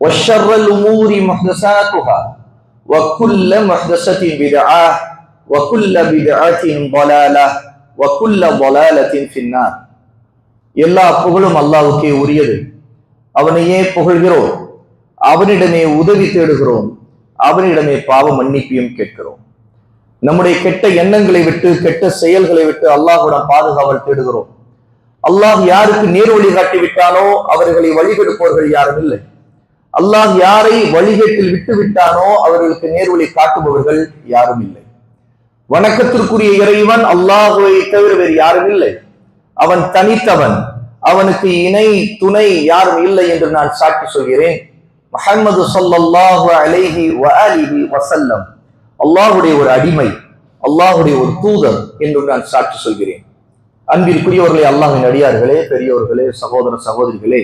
وشر الأمور محدثاتها وكل محدثة بدعة وكل بدعة ضلالة وكل ضلالة في النار எல்லா புகழும் அல்லாவுக்கே உரியது அவனையே புகழ்கிறோம் அவனிடமே உதவி தேடுகிறோம் அவனிடமே பாவ மன்னிப்பையும் கேட்கிறோம் நம்முடைய கெட்ட எண்ணங்களை விட்டு கெட்ட செயல்களை விட்டு அல்லாஹுடன் பாதுகாவல் தேடுகிறோம் அல்லாஹ் யாருக்கு நேர் வழி காட்டி விட்டானோ அவர்களை வழிகெடுப்பவர்கள் யாரும் இல்லை அல்லாஹ் யாரை வழிகேட்டில் விட்டு விட்டானோ அவர்களுக்கு நேர்வழி காட்டுபவர்கள் யாரும் இல்லை. வணக்கத்திற்குரிய இறைவன் அல்லாஹுவை தவிர வேறு யாரும் இல்லை. அவன் தனித்தவன். அவனுக்கு இணை துணை யாரும் இல்லை என்று நான் சாட்சி சொல்கிறேன். முஹம்மது சொல்லல்லாஹு அலைஹி வஅலிஹி வசல்லம் அல்லாஹுடைய ஒரு அடிமை அல்லாஹுடைய ஒரு தூதர் என்று நான் சாட்சி சொல்கிறேன். அன்பிற்குரியவர்களே அல்லாஹின் அடியார்களே பெரியோர்களே சகோதர சகோதரிகளே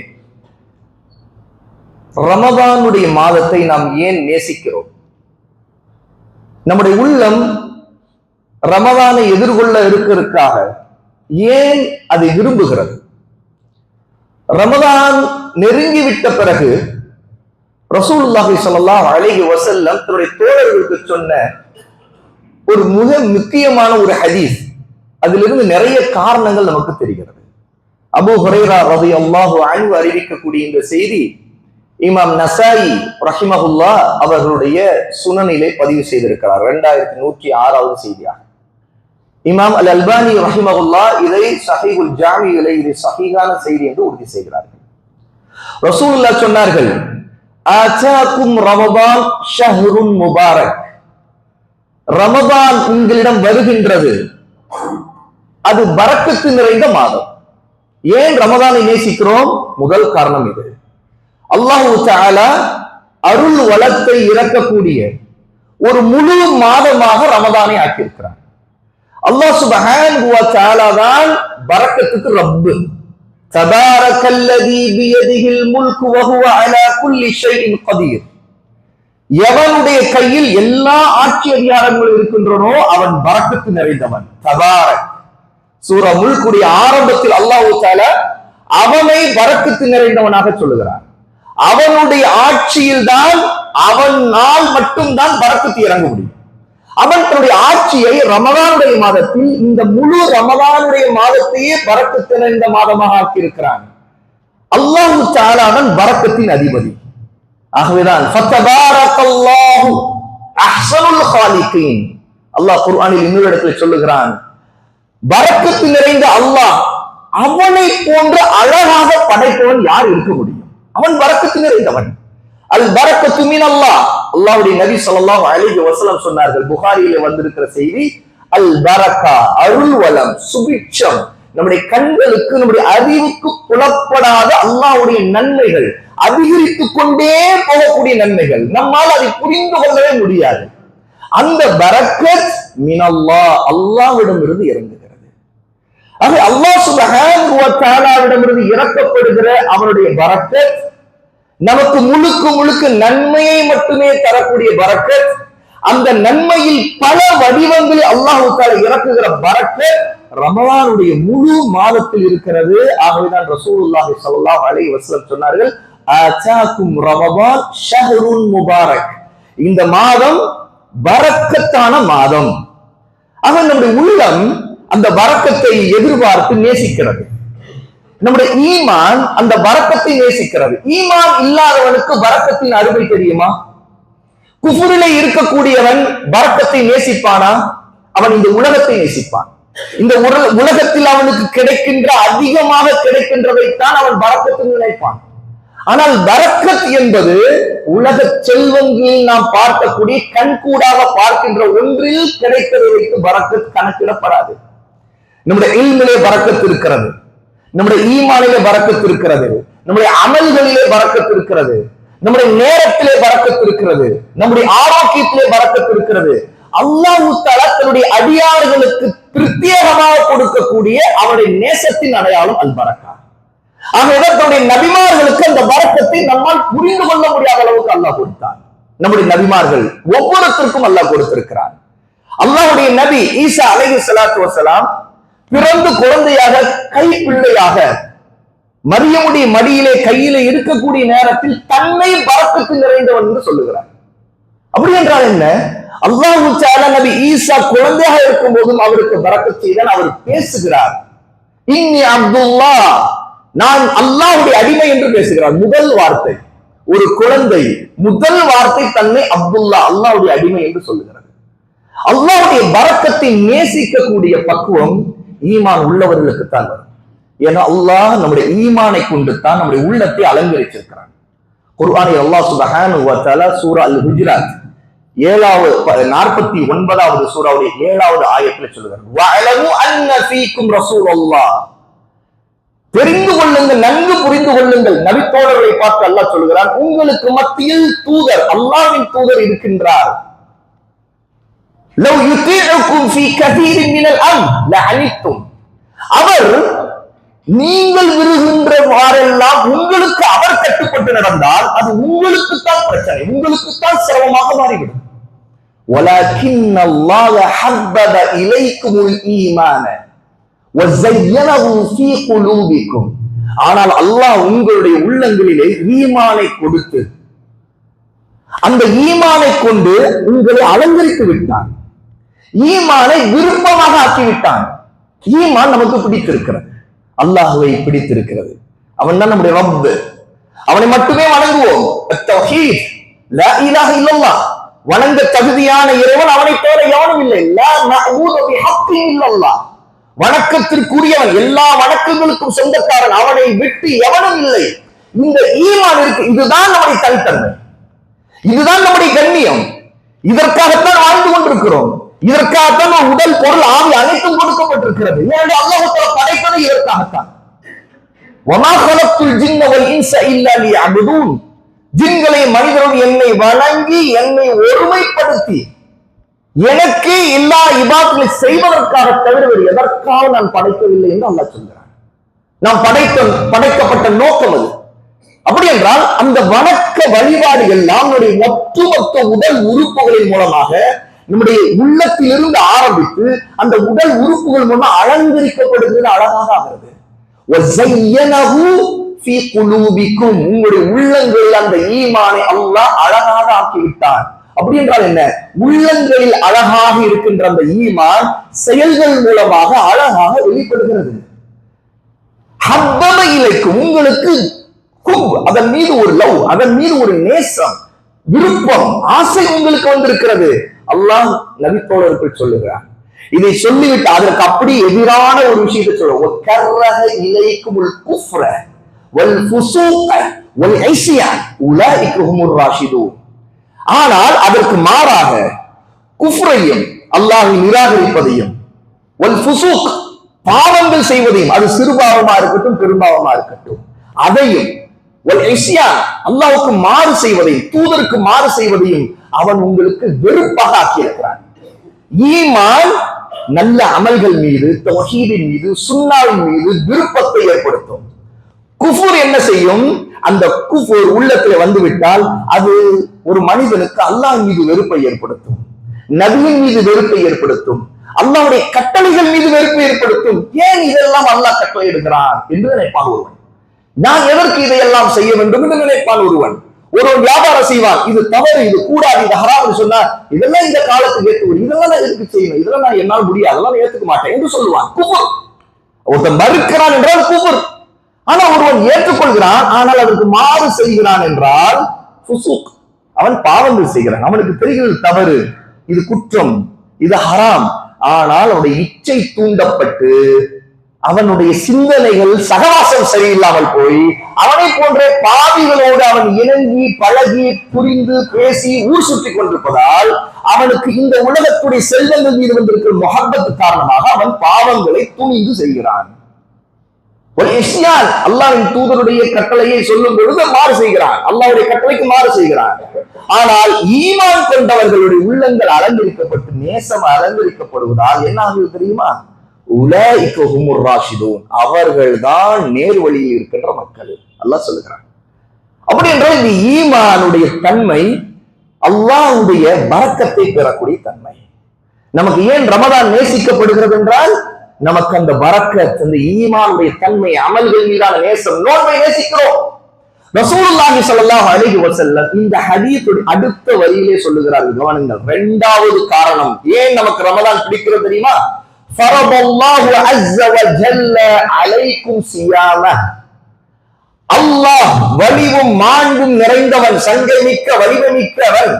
ரமதானுடைய மாதத்தை நாம் ஏன் நேசிக்கிறோம்? நம்முடைய உள்ளம் ரமதானை எதிர்கொள்ள இருக்கிறதுக்காக ஏன் அதை விரும்புகிறது? ரமதான் நெருங்கிவிட்ட பிறகு ரசூல்லாஹி ஸல்லல்லாஹு அழகி வசல்லம் தன்னுடைய தோழர்களுக்கு சொன்ன ஒரு மிக முக்கியமான ஒரு ஹதீஸ். அதிலிருந்து நிறைய காரணங்கள் நமக்கு தெரிகிறது. அபு ஹுரைரா ரலியல்லாஹு அன்ஹு அறிவிக்கக்கூடிய இந்த செய்தி இமாம் நசாயி ரஹிமஹுல்லா அவர்களுடைய சுனநிலை பதிவு செய்திருக்கிறார். இரண்டாயிரத்தி நூற்றி ஆறாவது செய்தியாக. இமாம் அல் அல்பானி ரஹிமஹுல்லா இதை சஹீகுல் ஜாமியிலே இது சஹீகான செய்தி என்று உறுதி செய்கிறார்கள். ரசூலுல்லா சொன்னார்கள் அச்சாக்கும் ரமபான் ஷஹ்ருன் முபாரக். ரமபான் உங்களிடம் வருகின்றது. அது பறக்கத்து நிறைந்த மாதம். ஏன் ரமதானை நேசிக்கிறோம்? முதல் காரணம் இது. அல்லாஹு தாலா அருள் வளத்தை இறக்கக்கூடிய ஒரு முழு மாதமாக ரமதானை ஆக்கியிருக்கிறார் அல்லாஹ் சுபஹான் தான் பரக்கத்துக்கு ரப்பு. தபாரக்கல்லதி பியதிஹில் முல்கு வஹுவ அலா குல்லி ஷைஇன் எவனுடைய கையில் எல்லா ஆட்சி அதிகாரங்களும் இருக்கின்றனோ அவன் பரக்கத்து நிறைந்தவன். தபாரக். சூர முல்குடைய ஆரம்பத்தில் அல்லாஹு தாலா அவனை பரக்கத்து நிறைந்தவனாக சொல்லுகிறார் அவனுடைய ஆட்சியில் தான் நாள் மட்டும்தான் பரப்புத்தி இறங்க முடியும். அவன் தன்னுடைய ஆட்சியை ரமதானுடைய மாதத்தில் இந்த முழு ரமதானுடைய மாதத்தையே பறக்கத்து இந்த மாதமாக ஆக்கியிருக்கிறான். அல்லாஹு தாலாவன் பரக்கத்தின் அதிபதி. ஆகவேதான் அல்லாஹ் குர்ஆனில் இன்னொரு இடத்துல சொல்லுகிறான் பறக்கத்து நிறைந்த அல்லாஹ் அவனை போன்ற அழகாக படைப்பவன் யார் இருக்க முடியும்? அவன் பறக்கத்து நிறைந்தவன் அல் பரக்கத்து மீன் அல்லா அல்லாவுடைய நபி ஸல்லல்லாஹு அலைஹி வசலம் சொன்னார்கள் புகாரியில வந்திருக்கிற செய்தி அல் பரக்கா அருள் வளம் சுபிட்சம். நம்முடைய கண்களுக்கு நம்முடைய அறிவுக்கு புலப்படாத அல்லாஹ்வுடைய நன்மைகள் அதிகரித்துக் கொண்டே போகக்கூடிய நன்மைகள் நம்மால் அதை புரிந்து கொள்ளவே முடியாது. அந்த பரக்கத் மினல்லா. அல்லாஹ்விடம் இருந்து இறங்கு ஆக அல்லாஹ் சுபஹானஹு வ தஆலாவிடமிருந்து இறக்கப்படுகிற அவனுடைய பரக்கத் நமக்கு முழுக்க முழுக்க நன்மையை மட்டுமே தரக்கூடிய பரக்கத் அந்த நன்மையில் பல வடிவங்களில் அல்லாஹு தாலா இறக்குகிற பரக்கத் ரமலானுடைய முழு மாதத்தில் இருக்கிறது. ஆகவேதான் ரசூலுல்லாஹி ஸல்லல்லாஹு அலைஹி வஸல்லம் சொன்னார்கள் ஆசாக்கும் ரமபான் ஷஹ்ருன் முபாரக். இந்த மாதம் பரக்கத்தான மாதம். ஆக நம்முடைய உள்ளம் அந்த வரக்கத்தை எதிர்பார்த்து நேசிக்கிறது. நம்முடைய ஈமான் அந்த வரக்கத்தை நேசிக்கிறது. ஈமான் இல்லாதவனுக்கு வரக்கத்தின் அருமை தெரியுமா? குஃபுரிலே இருக்கக்கூடியவன் வரக்கத்தை நேசிப்பானா? அவன் இந்த உலகத்தை நேசிப்பான். இந்த உலகத்தில் அவனுக்கு கிடைக்கின்ற அதிகமாக கிடைக்கின்றதைத்தான் அவன் வரக்கத்தில் நினைப்பான். ஆனால் வரக்கத் என்பது உலக செல்வங்களில் நாம் பார்க்கக்கூடிய கண்கூடாக பார்க்கின்ற ஒன்றில் கிடைப்பதை வைத்து கணக்கிடப்படாது. நம்முடைய இல்மிலே பறக்கத்து இருக்கிறது. நம்முடைய ஈமானிலே பறக்கத்து இருக்கிறது. நம்முடைய அமல்களிலே பறக்கத்து இருக்கிறது. நம்முடைய நேரத்திலே பறக்கத்து இருக்கிறது. நம்முடைய ஆரோக்கியத்திலே பறக்கத்து இருக்கிறது. அல்லாஹ் தஆலா தன்னுடைய அடியார்களுக்கு பிரத்யேகமாக கொடுக்கக்கூடிய அவருடைய நேசத்தின் அடையாளம் அல் பறக்கா ஆகவே தன்னுடைய நபிமார்களுக்கு அந்த வரக்கத்தை நம்மால் புரிந்து கொள்ள முடியாத அளவுக்கு அல்லாஹ் கொடுத்தார். நம்முடைய நபிமார்கள் ஒவ்வொருத்தருக்கும் அல்லாஹ் கொடுத்திருக்கிறார். அல்லாஹுடைய நபி ஈசா அலைஹி சலாத்து வசலாம் பிறந்து குழந்தையாக கை பிள்ளையாக மரியமுடைய மடியிலே கையிலே இருக்கக்கூடிய நேரத்தில் தன்னை பறக்கத்து நிறைந்தவன் என்று சொல்லுகிறார். அப்படி என்றால் என்ன? அல்லாஹு நபி ஈசா குழந்தையாக இருக்கும் போதும் அவருக்கு பறக்க செய்தான் அவர் பேசுகிறார். இன்னி அப்துல்லா நான் அல்லாஹ்வுடைய அடிமை என்று பேசுகிறார். முதல் வார்த்தை ஒரு குழந்தை முதல் வார்த்தை தன்னை அப்துல்லா அல்லாஹுடைய அடிமை என்று சொல்லுகிறார் அல்லாஹுடைய பரக்கத்தை நேசிக்கக்கூடிய பக்குவம் ஈமான் உள்ளவர்களுக்கு தான் வரும். ஏன்னா அல்லாஹ் நம்முடைய ஈமானை கொண்டு தான் நம்முடைய உள்ளத்தை அலங்கரிச்சிருக்கிறான். குர்ஆனில் அல்லாஹ் சுப்ஹானஹு சூரா அல் ஹுஜராத் ஏழாவது நாற்பத்தி ஒன்பதாவது சூறாவுடைய ஏழாவது ஆயத்தில் சொல்லுகிறார். தெரிந்து கொள்ளுங்கள் நன்கு புரிந்து கொள்ளுங்கள். நபித்தோழர்களை பார்த்து அல்லாஹ் சொல்லுகிறான் உங்களுக்கு மத்தியில் தூதர் அல்லாவின் தூதர் இருக்கின்றார். லவ் யுதீஉக்கும் ஃபீ கதீரின் மினல் அம் லஅனித்தும் அவர் நீங்கள் விருகின்றவாறெல்லாம் உங்களுக்கு அவர் கட்டுப்பட்டு நடந்தால் அது உங்களுக்குத்தான் பிரச்சனை உங்களுக்குத்தான் சிரமமாக மாறிவிடும் ولكن الله حبب إليكم الإيمان وزينه في قلوبكم ஆனால் அல்லாஹ் உங்களுடைய உள்ளங்களிலே ஈமானை கொடுத்து அந்த ஈமானை கொண்டு உங்களை அலங்கரித்து விட்டான் ஈமானை விருப்பமாக ஆக்கிவிட்டான். ஈமான் நமக்கு பிடித்திருக்கிறது. அல்லாஹுவை பிடித்திருக்கிறது. அவன் தான் நம்முடைய ரப்பு அவனை மட்டுமே வணங்குவோம். அத்தௌஹீத், வணங்க தகுதியான இறைவன் அவனை தவிர எவனும் இல்லை. லா வணக்கத்திற்குரியவன் எல்லா வணக்கங்களுக்கும் சொந்தக்காரன் அவனை விட்டு எவனும் இல்லை. இந்த ஈமான் இருக்கு. இதுதான் நம்முடைய தனித்தன்மை. இதுதான் நம்முடைய கண்ணியம். இதற்காகத்தான் வாழ்ந்து கொண்டிருக்கிறோம். இதற்காகத்தான் நான் உடல் பொருள் ஆவி அனைத்தும் கொடுக்கப்பட்டிருக்கிறது. ஏனென்றால் அல்லாஹத்தோட படைப்பது இதற்காகத்தான். ஒமா கலத்துல் இன்ச இல்லாலி அபுதூன் ஜின்களை மனிதரும் என்னை வணங்கி என்னை ஒருமைப்படுத்தி எனக்கு எல்லா இபாக்களை செய்வதற்காக தவிர வேறு எதற்காக நான் படைக்கவில்லை என்று அல்லா சொல்கிறார் நாம் படைத்த படைக்கப்பட்ட நோக்கம் அது. அப்படி என்றால் அந்த வணக்க வழிபாடுகள் நம்முடைய ஒட்டுமொத்த உடல் உறுப்புகளின் மூலமாக நம்முடைய உள்ளத்திலிருந்து ஆரம்பித்து அந்த உடல் உறுப்புகள் மூலமா அலங்கரிக்கப்படுகிறது அழகாக ஆகிறது. உங்களுடைய உள்ளங்களில் அந்த ஈமானை அல்லாஹ் அழகாக ஆக்கிவிட்டார். அப்படி என்றால் என்ன? உள்ளங்களில் அழகாக இருக்கின்ற அந்த ஈமான் செயல்கள் மூலமாக அழகாக வெளிப்படுகிறது. ஹப்பம இலைக்கு உங்களுக்கு அதன் மீது ஒரு லவ் அதன் மீது ஒரு நேசம் விருப்பம் ஆசை உங்களுக்கு வந்திருக்கிறது. அல்லாஹ் நபித்தோழர்கள் சொல்லுகிறார் இதை சொல்லிவிட்டு அதற்கு அப்படி எதிரான ஒரு விஷயத்தை சொல்லுவோம் கர்ரக இலைக்கும் உள் குஃப்ர வல் ஃபுசூக வல் ஐசியான் ஹுமுர் ஆனால் அதற்கு மாறாக குஃப்ரையும் அல்லாஹை நிராகரிப்பதையும் வல் ஃபுசூக் பாவங்கள் செய்வதையும் அது சிறுபாவமா இருக்கட்டும் பெரும்பாவமா இருக்கட்டும் அதையும் அல்லாவுக்கு மாறு செய்வதையும் தூதருக்கு மாறு செய்வதையும் அவன் உங்களுக்கு வெறுப்பாக ஆக்கியிருக்கிறான். ஈமான் நல்ல அமல்கள் மீது தொகீதின் மீது சுண்ணாவின் மீது விருப்பத்தை ஏற்படுத்தும். குஃபூர் என்ன செய்யும்? அந்த குஃபூர் உள்ளத்துல வந்து விட்டால் அது ஒரு மனிதனுக்கு அல்லாஹ் மீது வெறுப்பை ஏற்படுத்தும். நபியின் மீது வெறுப்பை ஏற்படுத்தும். அல்லாவுடைய கட்டளைகள் மீது வெறுப்பை ஏற்படுத்தும். ஏன் இதெல்லாம் அல்லாஹ் கட்டளை எடுக்கிறான் என்று நினைப்பான் ஒருவன். நான் எதற்கு இதையெல்லாம் செய்ய வேண்டும் என்று நினைப்பான் ஒருவன். ஒருவன் வியாபாரம் செய்வான். இது தவறு இது கூடாது இது ஹராம் சொன்னா இதெல்லாம் இந்த காலத்துக்கு ஏற்று இதெல்லாம் நான் எதுக்கு செய்யணும் இதெல்லாம் நான் என்னால் முடியாது அதெல்லாம் நான் ஏத்துக்க மாட்டேன் என்று சொல்லுவான். குஃபுர். ஒருத்தன் மறுக்கிறான் என்றால் குஃபுர். ஆனா ஒருவன் ஏற்றுக்கொள்கிறான் ஆனால் அதற்கு மாறு செய்கிறான் என்றால் சுசுக் அவன் பாவங்கள் செய்கிறான். அவனுக்கு தெரிகிறது தவறு. இது குற்றம் இது ஹராம். ஆனால் அவனுடைய இச்சை தூண்டப்பட்டு அவனுடைய சிந்தனைகள் சகவாசம் சரியில்லாமல் போய் அவனை போன்ற பாவிகளோடு அவன் இணங்கி பழகி புரிந்து பேசி ஊர் சுற்றி கொண்டிருப்பதால் அவனுக்கு இந்த உலகத்துடைய செல்வங்கள் மீது வந்திருக்கிற முகப்பத்து காரணமாக அவன் பாவங்களை துணிந்து செய்கிறான். ஒரு இஸ்யான் அல்லாவின் தூதருடைய கட்டளையை சொல்லும் பொழுது மாறு செய்கிறான். அல்லாவுடைய கட்டளைக்கு மாறு செய்கிறான். ஆனால் ஈமான் கொண்டவர்களுடைய உள்ளங்கள் அலங்கரிக்கப்பட்டு நேசம் அலங்கரிக்கப்படுவதால் என்ன ஆகுது தெரியுமா? உலாய்க்கு ஹுமுர் ராஷிதூன். அவர்கள் தான் நேர் வழியில் இருக்கின்ற மக்கள். அல்லாஹ் சொல்லுகிறான். அப்படி என்றால் இந்த ஈமானுடைய தன்மை அல்லாஹுடைய பறக்கத்தை பெறக்கூடிய தன்மை. நமக்கு ஏன் ரமதான் நேசிக்கப்படுகிறது என்றால் நமக்கு அந்த பறக்கத் அந்த ஈமானுடைய தன்மை அமல்கள் மீதான நேசம் நோன்பை நேசிக்கிறோம். ரசூலுல்லாஹி ஸல்லல்லாஹு அலைஹி வஸல்லம் இந்த ஹதீஸுடைய அடுத்த வரியிலே சொல்லுகிறார்கள் கவனிங்கள் இரண்டாவது காரணம் ஏன் நமக்கு ரமதான் பிடிக்கிறது தெரியுமா? ஃபரதல்லாஹு அஸ்ஸ வ ஜல்ல அலைக்கும் சியாம அல்லாஹ் வலிவும் மாண்பும் நிறைந்தவன் சங்கை மிக்க வலிமைமிக்கவன்.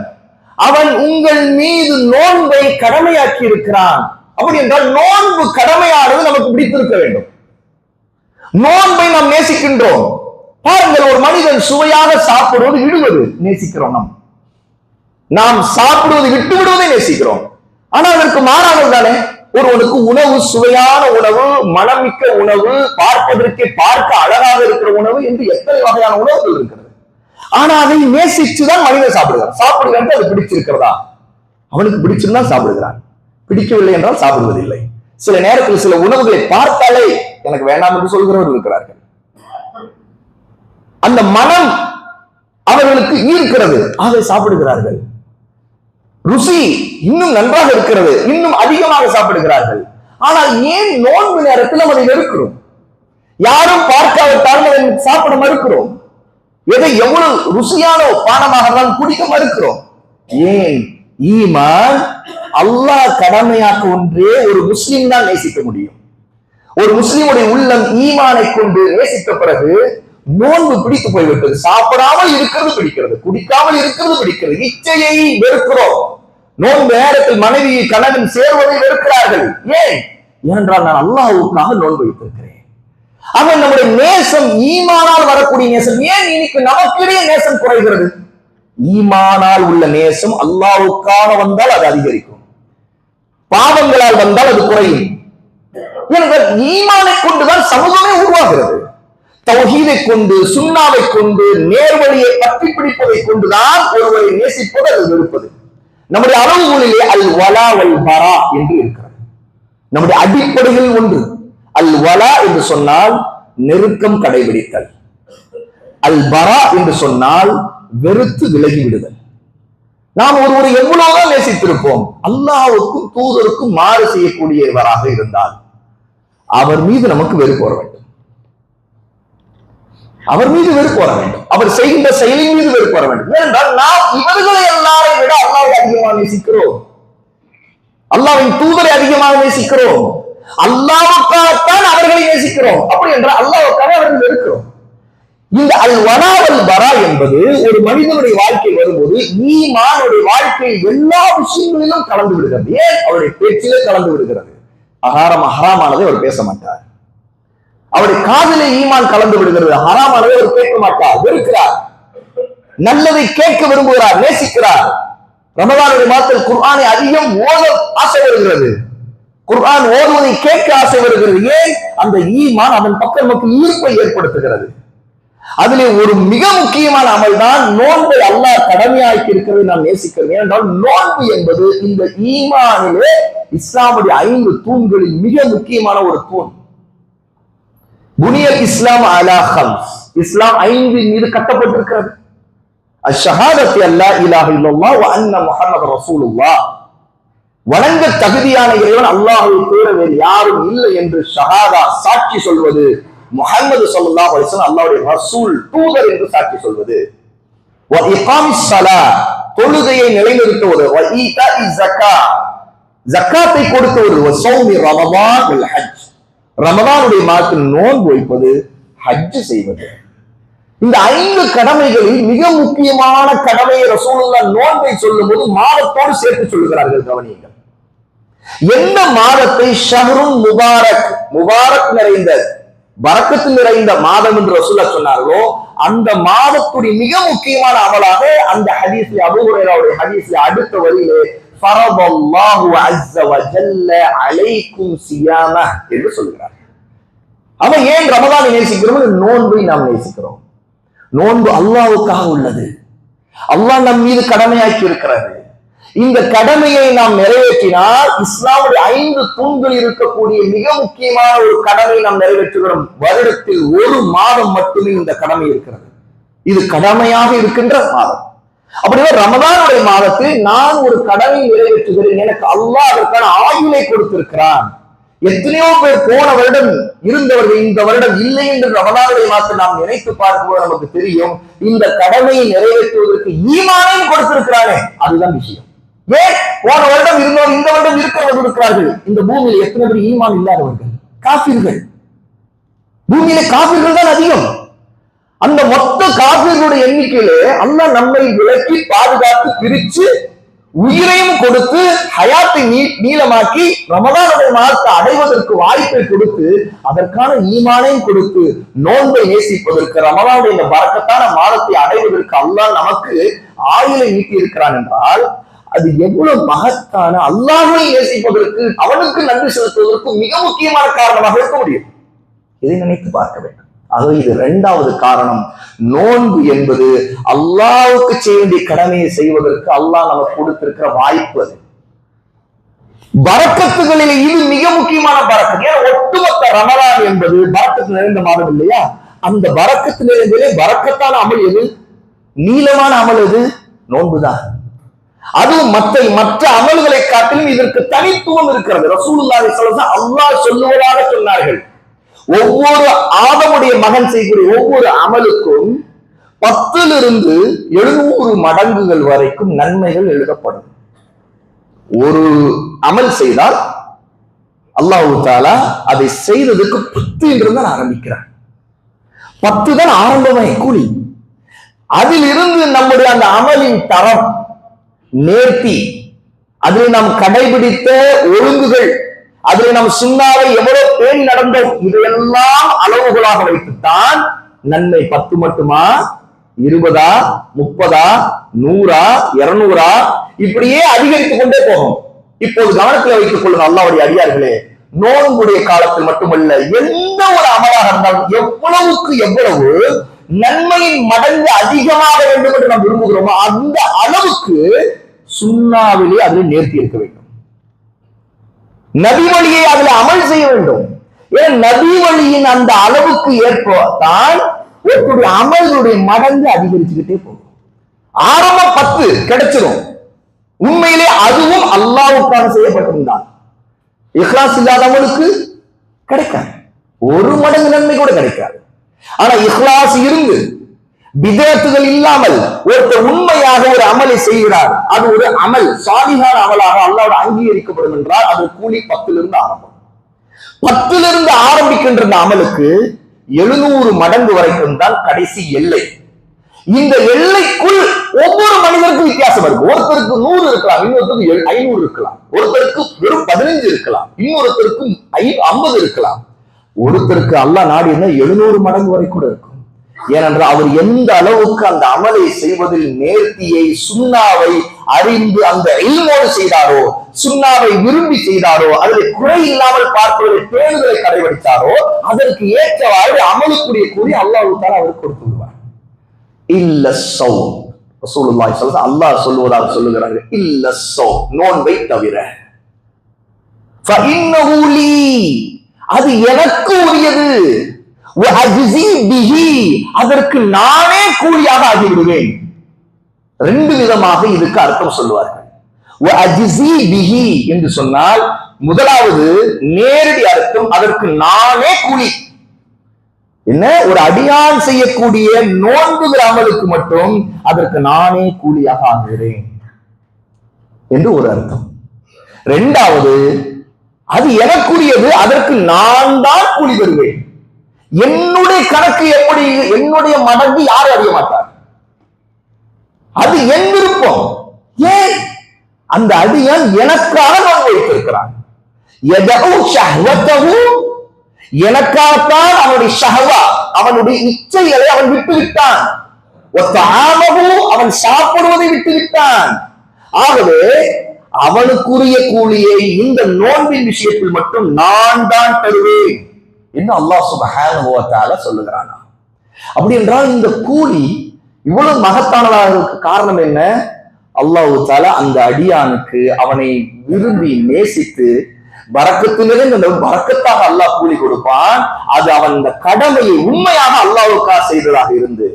அவன் உங்கள் மீது நோன்பை கடமையாக்கி இருக்கிறான் அப்படி என்றால் நோன்பு கடமையானது நமக்கு பிடித்திருக்க வேண்டும். நோன்பை நாம் நேசிக்கின்றோம். பாருங்கள் ஒரு மனிதன் சுவையாக சாப்பிடுவது விடுவது நேசிக்கிறோம் நாம். நாம் சாப்பிடுவது விட்டு விடுவதை நேசிக்கிறோம். ஆனால் அதற்கு மாறானது தானே? ஒருவனுக்கு உணவு சுவையான உணவு மனமிக்க உணவு பார்ப்பதற்கே பார்க்க அழகாக இருக்கிற உணவு என்று எத்தனை வகையான உணவுகள் இருக்கிறது? ஆனா அதை நேசிச்சுதான் மனிதன் சாப்பிடுகிறான். சாப்பிடுகிறான் அது பிடிச்சிருக்கிறதா? அவனுக்கு பிடிச்சிருந்தா சாப்பிடுகிறான். பிடிக்கவில்லை என்றால் சாப்பிடுவதில்லை. சில நேரத்தில் சில உணவுகளை பார்த்தாலே எனக்கு வேண்டாம் என்று சொல்கிறவர்கள் இருக்கிறார்கள். அந்த மனம் அவர்களுக்கு ஈர்க்கிறது. அதை சாப்பிடுகிறார்கள். ருசி இன்னும் நன்றாக இருக்கிறது. இன்னும் அதிகமாக சாப்பிடுகிறார்கள். ஆனால் ஏன் நோன்பு நேரத்தில் அதை வெறுக்கிறோம்? யாரும் பார்க்காவிட்டாலும் அதை சாப்பிட மறுக்கிறோம்? எதை எவ்வளவு ருசியான பானமாக தான் குடிக்க மறுக்கிறோம்? ஏன்? ஈமான் அல்லாஹ் கடமையாக்க ஒன்றே ஒரு முஸ்லீம் தான் நேசிக்க முடியும். ஒரு முஸ்லிமுடைய உள்ளம் ஈமானை கொண்டு நேசித்த பிறகு நோன்பு பிடித்து போய்விட்டது. சாப்பிடாமல் இருக்கிறது பிடிக்கிறது குடிக்காமல் இருக்கிறது பிடிக்கிறது. இச்சையை வெறுக்கிறோம். நோன்பு நேரத்தில் மனைவி கணவன் சேர்வதை வெறுக்கிறார்கள். ஏன்? ஏனென்றால் நான் அல்லாஹுக்காக நோன்பு வைத்திருக்கிறேன். அவன் நம்முடைய நேசம் ஈமானால் வரக்கூடிய நேசம். ஏன் இன்னைக்கு நமக்கிடையே நேசம் குறைகிறது? ஈமானால் உள்ள நேசம் அல்லாவுக்காக வந்தால் அது அதிகரிக்கும். பாவங்களால் வந்தால் அது குறையும். ஏனென்றால் ஈமானை கொண்டுதான் சமூகமே உருவாகிறது. தௌஹீதை கொண்டு சுண்ணாவை கொண்டு நேர்வழியை பற்றி பிடிப்பதை கொண்டுதான் ஒருவரை நேசிப்பது அது வெறுப்பது. நம்முடைய அளவுகளிலே அல் வலா வல் பரா என்று இருக்கிறது. நம்முடைய அடிப்படையில் ஒன்று அல் வலா என்று சொன்னால் நெருக்கம் கடைபிடித்தல். அல் பரா என்று சொன்னால் வெறுத்து விலகி விடுதல். நாம் ஒருவரை எவ்வளவுதான் நேசித்திருப்போம் அல்லாவுக்கும் தூதருக்கும் மாறு செய்யக்கூடியவராக இருந்தால் அவர் மீது நமக்கு வெறுப்பு வர வேண்டும். அவர் மீது வெறுப்பு வர வேண்டும். அவர் செய்கின்ற செயலின் மீது வெறுப்பு வர வேண்டும். ஏனென்றால் நாம் இவர்களை எல்லாரை விட அல்லாவை அதிகமாக நேசிக்கிறோம். அல்லாவின் தூதரை அதிகமாக நேசிக்கிறோம். அல்லாவுக்காகத்தான் அவர்களை நேசிக்கிறோம். அப்படி என்றால் அல்லாவுக்காக அவர்கள் வெறுக்கிறோம். இந்த அல் வனாவல் வரா என்பது ஒரு மனிதனுடைய வாழ்க்கை வரும்போது ஈமானுடைய வாழ்க்கை எல்லா விஷயங்களிலும் கலந்து விடுகிறது. ஏன்? அவருடைய பேச்சிலே கலந்து விடுகிறது. அகாரம் அஹராமானதை அவர் பேச மாட்டார். அவருடைய காதலே ஈமான் கலந்து விடுகிறது. ஹராமானதை அவர் கேட்க மாட்டார் வெறுக்கிறார். நல்லதை கேட்க விரும்புகிறார் நேசிக்கிறார். ரமதானுடைய மாதத்தில் குர்ஆனை அதிகம் ஓத ஆசை வருகிறது. குர்ஆன் ஓதுவதை கேட்க ஆசை வருகிறது. ஏன்? அந்த ஈமான் அவன் பக்கம் நமக்கு ஈர்ப்பை ஏற்படுத்துகிறது. அதிலே ஒரு மிக முக்கியமான அமல் தான் நோன்பை அல்லாஹ் கடமையாக்கி இருக்கிறதை நாம் நேசிக்கிறோம். ஏனென்றால் நோன்பு என்பது இந்த ஈமானிலே இஸ்லாமுடைய ஐந்து தூண்களில் மிக முக்கியமான ஒரு தூண். புனியல் இஸ்லாம் அலா ஹம்ஸ். இஸ்லாம் ஐந்து மீது கட்டப்பட்டிருக்கிறது. அஷஹாதத்தி அல்லா இலாஹ இல்லல்லா வ அன்ன முஹம்மது ரசூலுல்லா வணங்க தகுதியான இறைவன் அல்லாஹ்வை தவிர வேறு யாரும் இல்லை என்று ஷஹாதா சாட்சி சொல்வது முஹம்மது ஸல்லல்லாஹு அலைஹி வஸல்லம் அல்லாஹ்வுடைய ரசூல் தூதர் என்று சாட்சி சொல்வது. வ இகாமிஸ் ஸலா தொழுகையை நிலைநிறுத்துவது. வ ஈதாஇ ஸக்கா ஜக்காத்தை கொடுத்தவர் வ சௌமி ரமதான் வல் ஹஜ். ரமதானுடைய மாதத்தில் நோன்பு வைப்பது ஹஜ் செய்வது. இந்த ஐந்து கடமைகளில் மிக முக்கியமான கடமையை ரசூலுல்லா நோன்பை சொல்லும்போது மாதத்தோடு சேர்த்து சொல்லுகிறார்கள் கவனியங்கள். எந்த மாதத்தை ஷஹரும் முபாரக் முபாரக் நிறைந்த வரக்கத்து நிறைந்த மாதம் என்று ரசூல்லா சொன்னார்களோ அந்த மாதத்துடைய மிக முக்கியமான அமலாக அந்த ஹதீஸ்ல அபூஹுரைராவுடைய ஹதீஸ்ல அடுத்த வரியிலே ஃபரதல்லாஹு அஸ்ஸ வஜல்ல அலைக்கும் சியாம என்று சொல்கிறார். அவன் ஏன் ரமதானை நேசிக்கிறோம்? நோன்பை நாம் நேசிக்கிறோம். நோன்பு அல்லாவுக்காக உள்ளது. அல்லாஹ் நம் மீது கடமையாக்கி இருக்கிறது இந்த கடமையை நாம் நிறைவேற்றினால் இஸ்லாமுடைய ஐந்து தூண்கள் இருக்கக்கூடிய மிக முக்கியமான ஒரு கடமை நாம் நிறைவேற்றுகிறோம். வருடத்தில் ஒரு மாதம் மட்டுமே இந்த கடமை இருக்கிறது. இது கடமையாக இருக்கின்ற மாதம். அப்படின்னா ரமதானுடைய மாதத்தில் நான் ஒரு கடமை நிறைவேற்றுகிறேன். எனக்கு அல்லாஹ் அதற்கான ஆயுளை கொடுத்திருக்கிறான். எத்தனையோ பேர் போன வருடம் இருந்தவர்கள் இந்த வருடம் இல்லை என்று ரமதானுடைய மாதத்தை நாம் நினைத்து பார்க்கும்போது நமக்கு தெரியும் இந்த கடமையை நிறைவேற்றுவதற்கு ஈமானையும் கொடுத்திருக்கிறானே. அதுதான் விஷயம். ஏன்? போன வருடம் இருந்தவர் இந்த வருடம் இருக்கிறவர்கள் இருக்கிறார்கள் இந்த பூமியில் எத்தனை பேர் ஈமான் இல்லாதவர்கள்? காசிர்கள் பூமியில காசிர்கள் தான் அதிகம். அந்த மொத்த காப்பீர்களுடைய எண்ணிக்கையிலே அல்லாஹ் நம்மை விளக்கி பாதுகாத்து பிரிச்சு உயிரையும் கொடுத்து ஹயாத்தை நீ நீளமாக்கி ரமதானுடைய மாதத்தை அடைவதற்கு வாய்ப்பை கொடுத்து அதற்கான ஈமானையும் கொடுத்து நோன்பை நேசிப்பதற்கு ரமதானுடைய இந்த பறக்கத்தான மாதத்தை அடைவதற்கு அல்லாஹ் நமக்கு ஆயுளை நீட்டி இருக்கிறான் என்றால் அது எவ்வளவு மகத்தான அல்லாஹை நேசிப்பதற்கு அவனுக்கு நன்றி செலுத்துவதற்கு மிக முக்கியமான காரணமாக இருக்க முடியும். இதை நினைத்து பார்க்க வேண்டும். ஆக இது ரெண்டாவது காரணம். நோன்பு என்பது அல்லாவுக்கு செய்ய வேண்டிய கடமையை செய்வதற்கு அல்லாஹ் நமக்கு கொடுத்திருக்கிற வாய்ப்பு அது. பறக்கத்துகளில் இது மிக முக்கியமான பறக்கத்து ஏன்னா ஒட்டுமொத்த ரமலான் என்பது பறக்கத்து நிறைந்த மாதம் இல்லையா? அந்த பறக்கத்து நிறைந்ததே பறக்கத்தான அமல் எது? நீளமான அமல் எது? நோன்புதான் அதுவும் மற்ற மற்ற அமல்களை காட்டிலும் இதற்கு தனித்துவம் இருக்கிறது. ரசூலுல்லாஹி ஸல்லல்லாஹு அல்லாஹ் சொல்லுவதாக சொன்னார்கள். ஒவ்வொரு ஆதமுடைய மகன் செய்யக்கூடிய ஒவ்வொரு அமலுக்கும் பத்திலிருந்து எழுநூறு மடங்குகள் வரைக்கும் நன்மைகள் எழுதப்படும். ஒரு அமல் செய்தால் அல்லாஹு தாலா அதை செய்ததுக்கு பத்து என்று தான் ஆரம்பிக்கிறார் பத்து தான் ஆரம்பமே. கூலி. அதிலிருந்து நம்முடைய அந்த அமலின் தரம் நேர்த்தி அதில் நாம் கடைபிடித்த ஒழுங்குகள் அதில் நாம் சுண்ணாவை எவ்வளவு பேணி நடந்தோம்? இதையெல்லாம் அளவுகளாக வைத்துத்தான் நன்மை பத்து மட்டுமா? இருபதா? முப்பதா? நூறா? இருநூறா? இப்படியே அதிகரித்துக் கொண்டே போகும். இப்போது கவனத்தில் வைத்துக் கொள்ளுங்க அல்லாவுடைய அடியார்களே. நோன்புடைய காலத்தில் மட்டுமல்ல எந்த ஒரு அமலாக இருந்தாலும் எவ்வளவுக்கு எவ்வளவு நன்மையின் மடங்கு அதிகமாக வேண்டும் என்று நாம் விரும்புகிறோமோ அந்த அளவுக்கு சுண்ணாவிலே அதில் நேர்த்தி இருக்க வேண்டும். நபி வழியை அதில் அமல் செய்ய வேண்டும். ஏன்? நபி வழியின் அந்த அளவுக்கு ஏற்பதான் ஒருத்தருடைய அமல்களுடைய மடங்கு அதிகரிச்சுக்கிட்டே போகும். ஆரம்பம் பத்து கிடைச்சிடும் உண்மையிலே அதுவும் அல்லாவுக்காக செய்யப்பட்டிருந்தான். இஹ்லாஸ் இல்லாதவனுக்கு கிடைக்காது. ஒரு மடங்கு நன்மை கூட கிடைக்காது. ஆனா இஹ்லாஸ் இருந்து விதத்துகள் இல்லாமல் ஒருத்தர் உண்மையாக ஒரு அமலை செய்கிறார். அது ஒரு அமல் சாதிகார அமலாக அல்லாவோட அங்கீகரிக்கப்படும் என்றால் அது கூலி பத்திலிருந்து ஆரம்பம். பத்திலிருந்து ஆரம்பிக்கின்ற இந்த அமலுக்கு எழுநூறு மடங்கு வரைக்கும் தான் கடைசி எல்லை. இந்த எல்லைக்குள் ஒவ்வொரு மனிதருக்கும் வித்தியாசம் இருக்கு. ஒருத்தருக்கு நூறு இருக்கலாம் இன்னொருத்தருக்கு ஐநூறு இருக்கலாம். ஒருத்தருக்கு வெறும் பதினைஞ்சு இருக்கலாம் இன்னொருத்தருக்கு ஐ ஐம்பது இருக்கலாம். ஒருத்தருக்கு அல்லா நாடினா எழுநூறு மடங்கு வரை கூட இருக்கும். ஏனென்றால் அவர் எந்த அளவுக்கு அந்த அமலை செய்வதில் நேர்த்தியை சுண்ணாவை அறிந்து அந்த எல்மோடு செய்தாரோ சுண்ணாவை விரும்பி செய்தாரோ அதில் குறை இல்லாமல் பார்ப்பதில் பேணுதலை கடைபிடித்தாரோ அதற்கு ஏற்றவாறு அமலுக்குரிய கூறி அல்லாஹு தாரா அவர் கொடுத்து விடுவார். இல்ல சவுன் ரசூலுல்லாஹி சொல்றது அல்லாஹ் சொல்லுவதாக சொல்லுகிறாங்க இல்ல சவுன் நோன்பை தவிர. அது எனக்கு உரியது. அதற்கு நானே கூலியாக ஆகிவிடுவேன். ரெண்டு விதமாக இதுக்கு அர்த்தம் சொல்லுவார்கள். என்று சொன்னால் முதலாவது நேரடி அர்த்தம் அதற்கு நானே கூலி. என்ன? ஒரு அடியான் செய்யக்கூடிய நோன்புகிற அமலுக்கு மட்டும் அதற்கு நானே கூலியாக ஆகிறேன் என்று ஒரு அர்த்தம். ரெண்டாவது அது எனக்குரியது அதற்கு நான் தான் கூலி பெறுவேன். என்னுடைய கணக்கு எப்படி என்னுடைய மடங்கு யாரும் அறிய மாட்டார்? அது என் விருப்பம். ஏன்? அந்த அடியான் எனக்காக நான் வைத்திருக்கிறான். எதகு ஷஹ்வத்தகு எனக்காகத்தான் அவனுடைய ஷஹவா அவனுடைய இச்சைகளை அவன் விட்டு விட்டான் அவன் சாப்பிடுவதை விட்டு விட்டான் ஆகவே அவனுக்குரிய கூலியை இந்த நோன்பின் விஷயத்தில் மட்டும் நான் தான் தருவேன். என்று அல்லாஹ் சுபஹானஹு சொல்லுகிறானா? அப்படி என்றால் இந்த கூலி இவ்வளவு மகத்தானதாக காரணம் என்ன? அல்லாஹு தால அந்த அடியானுக்கு அவனை விரும்பி நேசித்து பறக்கத்திலே இந்த பறக்கத்தாக அல்லாஹ் கூலி கொடுப்பான். அது அவன் இந்த கடமையை உண்மையாக அல்லாஹ்வுக்காக செய்ததாக இருந்து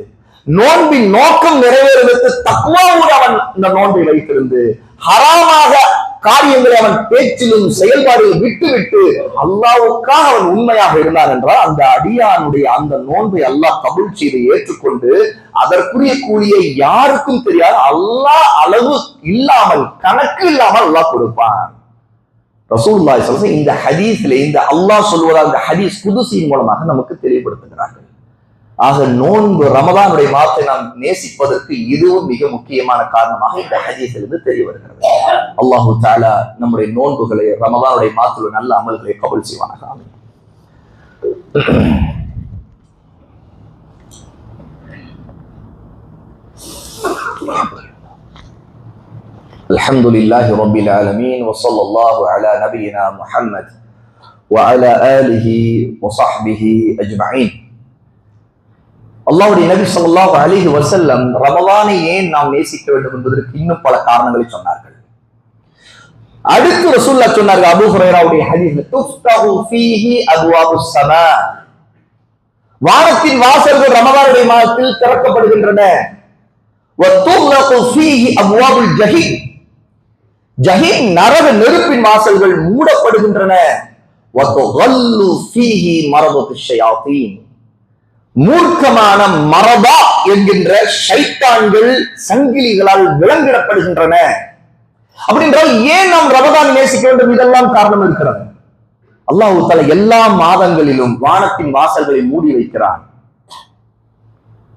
நோன்பின் நோக்கம் நிறைவேறுவதற்கு தக்குவாவோடு அவன் இந்த நோன்பை வைத்திருந்து ஹராமாக காரியங்களை அவன் பேச்சிலும் செயல்பாடுகளும் விட்டுவிட்டு அல்லாவுக்காக அவன் உண்மையாக இருந்தான் என்றால் அந்த அடியானுடைய அந்த நோன்பை அல்லாஹ் கபுல் செய்து ஏற்றுக்கொண்டு அதற்குரிய கூலியை யாருக்கும் தெரியாது அல்லாஹ் அளவு இல்லாமல் கணக்கு இல்லாமல் அல்லாஹ் கொடுப்பான். ரசூல்லாய் ஸல்லல்லாஹு இந்த ஹதீஸ்ல இந்த அல்லாஹ் சொல்வதா இந்த ஹதீஸ் குதுசியின் மூலமாக நமக்கு தெளிவுபடுத்துகிறார்கள் ஆக நோன்பு ரமதானுடைய மாதத்தை நாம் நேசிப்பதற்கு இதுவும் மிக முக்கியமான காரணமாக இந்த ஹதீஸிலிருந்து தெரிய வருகிறது. அல்லாஹு தாலா நம்முடைய நோன்புகளை ரமதானுடைய மாதத்தில் நல்ல அமல்களை கபல் செய்வானாக ஆமீன். الحمد لله رب العالمين وصلى الله على نبينا محمد وعلى آله وصحبه أجمعين அல்லாஹ்வுடைய நபி ஸல்லல்லாஹு அலைஹி வஸல்லம் ரமலானை ஏன் நாம் நேசிக்க வேண்டும் என்பதற்கு இன்னும் பல காரணங்களை சொன்னார்கள் அடுத்து ரசூல்லா சொன்னார்கள் அபூ ஹுரைராவுடைய ஹதீஸ்ல துஃப்தஹு ஃபீஹி ஸமா வானத்தின் வாசல்கள் ரமதானுடைய மாதத்தில் திறக்கப்படுகின்றன. வத்துக்லகு ஃபீஹி அப்வாபுல் ஜஹீம். ஜஹீம் நரக நெருப்பின் வாசல்கள் மூடப்படுகின்றன. வத்துகல்லு ஃபீஹி மரபத்து ஷயாத்தீன். மூர்க்கமான மரபா என்கின்ற ஷைத்தான்கள் சங்கிலிகளால் விலங்கிடப்படுகின்றன அப்படின்றால் ஏன் நாம் ரமதான் நேசிக்க வேண்டும் இதெல்லாம் காரணம் இருக்கிறது. அல்லாஹு தல எல்லா மாதங்களிலும் வானத்தின் வாசல்களை மூடி வைக்கிறான்.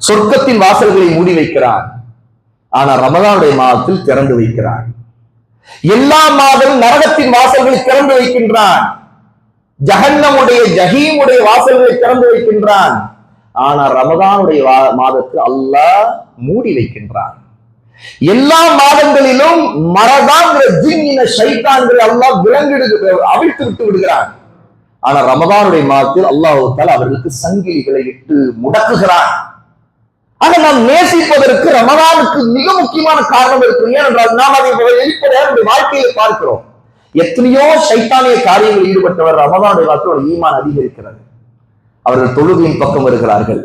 சொர்க்கத்தின் வாசல்களை மூடி வைக்கிறான். ஆனா ரமதானுடைய மாதத்தில் திறந்து வைக்கிறான். எல்லா மாதமும் நரகத்தின் வாசல்களை திறந்து வைக்கின்றான். ஜஹன்னமுடைய ஜஹீமுடைய வாசல்களை திறந்து வைக்கின்றான். ஆனா ரமதானுடைய மாதத்தில் அல்லாஹ் மூடி வைக்கின்றான். எல்லா மாதங்களிலும் மரதாங்கிற ஜின்னின ஷைத்தான்களை அல்லாஹ் விலங்கிடு அவிழ்த்து விட்டு விடுகிறான். ஆனா ரமதானுடைய மாதத்தில் அல்லாஹ் அவர்களுக்கு சங்கிலிகளை இட்டு முடக்குகிறான். ஆனா நாம் நேசிப்பதற்கு ரமதானுக்கு மிக முக்கியமான காரணம் இருக்கு ஏனென்றால் நாம் அதை வெளிப்படையாக வாழ்க்கையை பார்க்கிறோம். எத்தனையோ சைத்தானிய காரியங்களில் ஈடுபட்டவர் ரமதானுடைய மாதத்தில் ஒரு ஈமான் அதிகரிக்கிறது. அவர்கள் தொழுகையின் பக்கம் வருகிறார்கள்.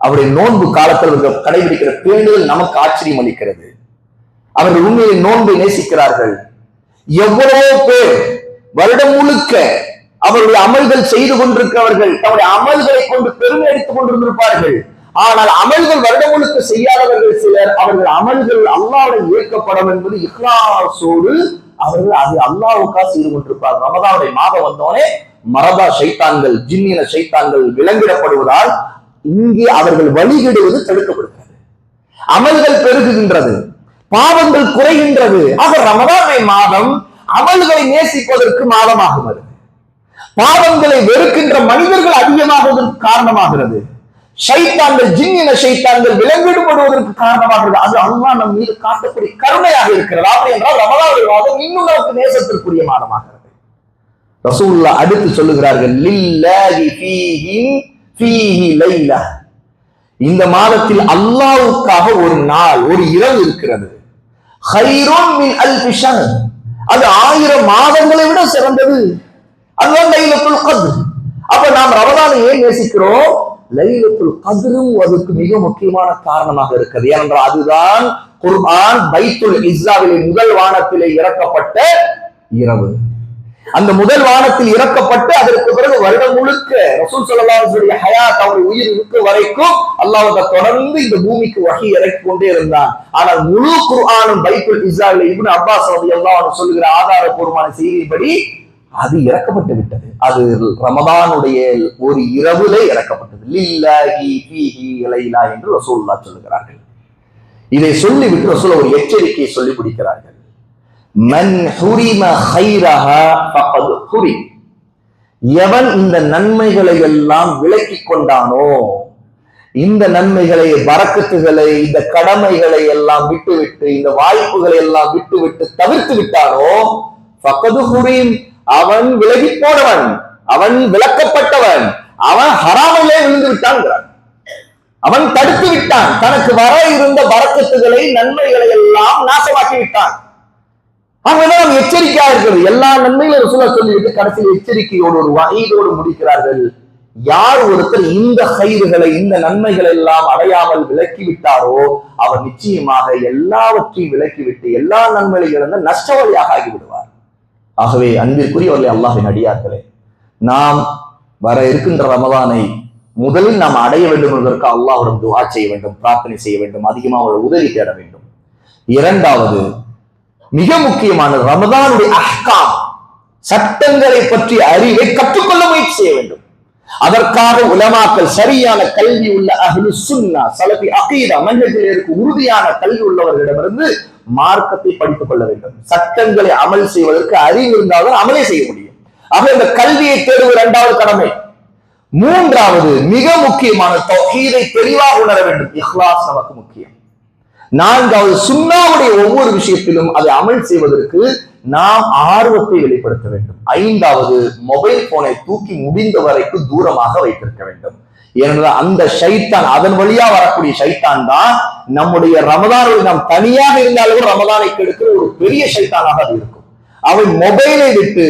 அவருடைய நோன்பு காலத்தில் அவர்கள் கடைபிடிக்கிற பேணுதல் நமக்கு ஆச்சரியம் அளிக்கிறது. அவர்கள் உண்மையை நோன்பை நேசிக்கிறார்கள். எவ்வளவோ பேர் வருடம் முழுக்க அவருடைய அமல்கள் செய்து கொண்டிருக்கிறவர்கள் தம்முடைய அமல்களை கொண்டு பெருமை அடித்துக் கொண்டிருந்திருப்பார்கள். ஆனால் அமல்கள் வருடம் முழுக்க செய்யாதவர்கள் சிலர் அவர்கள் அமல்கள் அல்லாவுடன் இயக்கப்படும் என்பது இஹ்லாசோடு அவர்கள் அது அல்லாவுக்கா செய்து கொண்டிருப்பார்கள். ரமதாவுடைய மாதம் வந்தோடனே மரபா சைத்தான்கள் ஜின்னின சைத்தான்கள் விலங்கிடப்படுவதால் இங்கே அவர்கள் வழிகிடுவது தடுக்கப்படுகிறது. அமல்கள் பெருகுகின்றது. பாவங்கள் குறைகின்றது. ஆக ரமதானை மாதம் அமல்களை நேசிப்பதற்கு மாதமாகிறது பாவங்களை வெறுக்கின்ற மனிதர்கள் அதிகமாகுவதற்கு காரணமாகிறது. ஷைத்தான்கள் ஜின்னின ஷைத்தான்கள் விலங்கிடுபடுவதற்கு காரணமாகிறது. அது அல்லா நம் மீது காட்டக்கூடிய கருணையாக இருக்கிறது அப்படி என்றால் ரமலானுடைய மாதம் இன்னும் நமக்கு நேசத்திற்குரிய மாதமாகிறது. ரசூல்லா அடுத்து சொல்லுகிறார்கள் இந்த மாதத்தில் அல்லாவுக்காக ஒரு நாள் ஒரு இரவு இருக்கிறது. அது ஆயிரம் மாதங்களை விட சிறந்தது. அதுதான் லைலத்துல் கத்ர். அப்ப நாம் ரமதானை ஏன் நேசிக்கிறோம்? லைலத்துல் கதிரும் அதுக்கு மிக முக்கியமான காரணமாக இருக்கிறது. ஏனென்றால் அதுதான் குர்ஆன் பைத்துல் இஸ்ராவிலே முதல் வானத்திலே இறக்கப்பட்ட இரவு. அந்த முதல் வானத்தில் இறக்கப்பட்டு அதற்கு பிறகு வருடம் முழுக்க ரசூல் சல்லாஹுடைய ஹயாத் அவருடைய உயிர் இருக்கும் வரைக்கும் அல்லாஹ் தொடர்ந்து இந்த பூமிக்கு வகை இறக்கி கொண்டே இருந்தான். ஆனால் முழு குர்ஆனும் பைக்குல் இஸ்ராவிலே இப்னு அப்பாஸ் ரதி அல்லாஹ் சொல்லுகிற ஆதாரபூர்வமான செய்தியின்படி அது இறக்கப்பட்டு விட்டது. அது ரமதானுடைய ஒரு இரவுல இறக்கப்பட்டது. லில்லாஹி ஃபீஹி இலைலா என்று ரசூல்லா சொல்லுகிறார்கள். இதை சொல்லிவிட்டு ரசூல் ஒரு எச்சரிக்கையை சொல்லி பிடிக்கிறார்கள் மன் ஹுரிம ஹைரஹா ஃபகத் ஹுரி. எவன் இந்த நன்மைகளை எல்லாம் விலக்கிக் கொண்டானோ இந்த நன்மைகளை வரக்கத்துகளை இந்த கடமைகளை எல்லாம் விட்டுவிட்டு இந்த வாய்ப்புகளை எல்லாம் விட்டுவிட்டு தவிர்த்து விட்டானோ ஃபகது ஹுரீம் அவன் விலகி போனவன் அவன் விளக்கப்பட்டவன் அவன் ஹராமிலே விழுந்து விட்டான் அவன் தடுத்து விட்டான். தனக்கு வர இருந்த வரக்கத்துகளை நன்மைகளை எல்லாம் நாசமாக்கி விட்டான். அவங்க நம்ம எச்சரிக்கையா இருக்கிறது எல்லா நன்மைகளும் ரசூலா சொல்லிவிட்டு கடைசியில் எச்சரிக்கையோடு ஒரு வகையோடு முடிக்கிறார்கள். யார் ஒருத்தர் இந்த கயிறுகளை இந்த நன்மைகள் எல்லாம் அடையாமல் விலக்கி விட்டாரோ அவர் நிச்சயமாக எல்லாவற்றையும் விலக்கிவிட்டு எல்லா நன்மைகளையும் இழந்த நஷ்டவழியாக ஆகிவிடுவார். ஆகவே அன்பிற்குரியவர்களே அல்லாஹின் அடியார்களே நாம் வர இருக்கின்ற ரமதானை முதலில் நாம் அடைய வேண்டும் என்பதற்கு அல்லாஹுடன் துவா செய்ய வேண்டும் பிரார்த்தனை செய்ய வேண்டும் அதிகமாக அவர்கள் உதவி தேட வேண்டும். இரண்டாவது மிக முக்கியமானது ரமதானுடைய அஹ்காம். சட்டங்களை பற்றி அறிவை கற்றுக்கொள்ள முயற்சி செய்ய வேண்டும். அதற்காக உலமாக்கள் சரியான கல்வி உள்ள அஹ்லு சுன்னா சலபி அகீதா மஞ்சத்தில் இருக்கு உறுதியான கல்வி உள்ளவர்களிடமிருந்து மார்க்கத்தை படித்துக் கொள்ள வேண்டும். சட்டங்களை அமல் செய்வதற்கு அறிவு இருந்தால்தான் அமலே செய்ய முடியும். ஆக இந்த கல்வியை தேடுவது இரண்டாவது கடமை. மூன்றாவது மிக முக்கியமான தொகையை தெளிவாக உணர வேண்டும். இஹ்லாஸ் நமக்கு முக்கியம். நான்காவது சுண்ணாவுடைய ஒவ்வொரு விஷயத்திலும் அதை அமல் செய்வதற்கு நாம் ஆர்வத்தை வெளிப்படுத்த வேண்டும். ஐந்தாவது மொபைல் போனை தூக்கி முடிந்த வரைக்கும் தூரமாக வைத்திருக்க வேண்டும். ஏனென்றால் அந்த சைத்தான் அதன் வழியா வரக்கூடிய சைத்தான் தான் நம்முடைய ரமதானில் நாம் தனியாக இருந்தாலும் ரமதானை கெடுக்கிற ஒரு பெரிய சைத்தானாக அது இருக்கும். அவன் மொபைலை விட்டு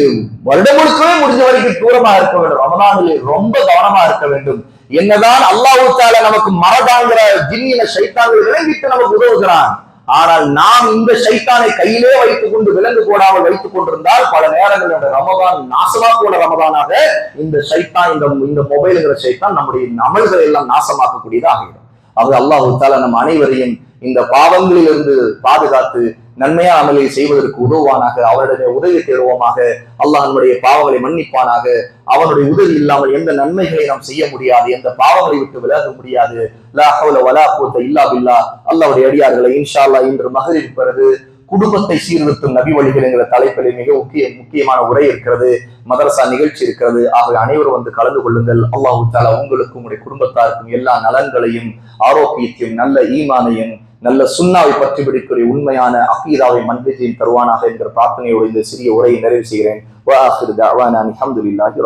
வருடம் முழுக்கவே முடிஞ்ச வரைக்கும் தூரமா இருக்க வேண்டும். ரமதானிலே ரொம்ப கவனமா இருக்க வேண்டும். என்னதான் அல்லாஹு நமக்கு மரதாங்கிற ஜின்னின சைத்தான்கள் விளங்கிட்டு நமக்கு உதவுகிறான். ஆனால் நாம் இந்த சைத்தானை கையிலே வைத்துக் கொண்டு விலங்கு போடாமல் வைத்துக் கொண்டிருந்தால் பல நேரங்களில் ரமதான் நாசமா போன ரமதானாக இந்த சைத்தான் இந்த இந்த மொபைலுங்கிற சைத்தான் நம்முடைய அமல்களை எல்லாம் நாசமாக்கக்கூடியதாக ஆகிடும். அது அல்லாஹு தால நம் அனைவரையும் இந்த பாவங்களிலிருந்து பாதுகாத்து நன்மையான அமலை செய்வதற்கு உதவுவானாக அவருடைய உதவி தேடுவோமாக அல்லாஹ் நம்முடைய பாவங்களை மன்னிப்பானாக அவனுடைய உதவி இல்லாமல் எந்த நன்மைகளை நாம் செய்ய முடியாது எந்த பாவங்களை விட்டு விலக முடியாது. லா ஹவுல வலா இல்லா பில்லா. அல்லாவுடைய அடியார்களை இன்ஷா அல்லாஹ் இன்று மகளிர் பிறகு குடும்பத்தை சீர்திருத்தும் நபி வழிகள் என்கிற தலைப்பில் மிக முக்கிய முக்கியமான உரை இருக்கிறது. மதரசா நிகழ்ச்சி இருக்கிறது. ஆகவே அனைவரும் வந்து கலந்து கொள்ளுங்கள். அல்லாஹு தாலா உங்களுக்கும் உங்களுடைய குடும்பத்தாருக்கும் எல்லா நலன்களையும் ஆரோக்கியத்தையும் நல்ல ஈமானையும் நல்ல சுண்ணாவை பற்றி பிடிக்கூடிய உண்மையான அகீதாவை மன்பிஜையும் தருவானாக என்கிற பிரார்த்தனையோடு இந்த சிறிய உரையை நிறைவு செய்கிறேன். வாஹிர் தஅவானா அல்ஹம்துலில்லாஹி